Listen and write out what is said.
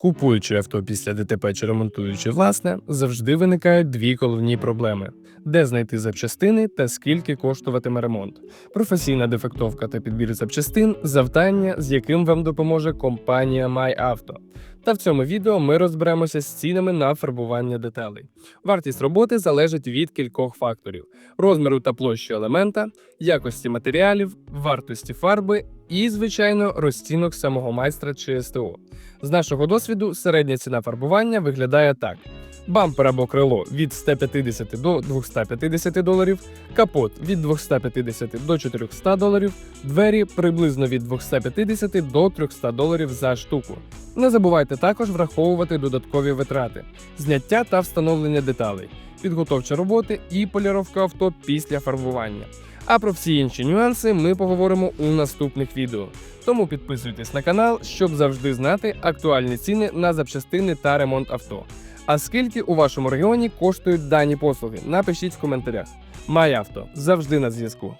Купуючи авто після ДТП чи ремонтуючи власне, завжди виникають дві головні проблеми: де знайти запчастини та скільки коштуватиме ремонт. Професійна дефектовка та підбір запчастин завдання, з яким вам допоможе компанія MyAuto. Та в цьому відео ми розберемося з цінами на фарбування деталей. Вартість роботи залежить від кількох факторів: розміру та площі елемента, якості матеріалів, вартості фарби і, звичайно, розцінок самого майстра чи СТО. З нашого досвіду середня ціна фарбування виглядає так: бампер або крило від 150 до 250 доларів, капот від 250 до 400 доларів, двері приблизно від 250 до 300 доларів за штуку. Не забувайте також враховувати додаткові витрати, зняття та встановлення деталей, підготовчі роботи і поліровка авто після фарбування. А про всі інші нюанси ми поговоримо у наступних відео. Тому підписуйтесь на канал, щоб завжди знати актуальні ціни на запчастини та ремонт авто. А скільки у вашому регіоні коштують дані послуги? Напишіть в коментарях. MyAuto завжди на зв'язку.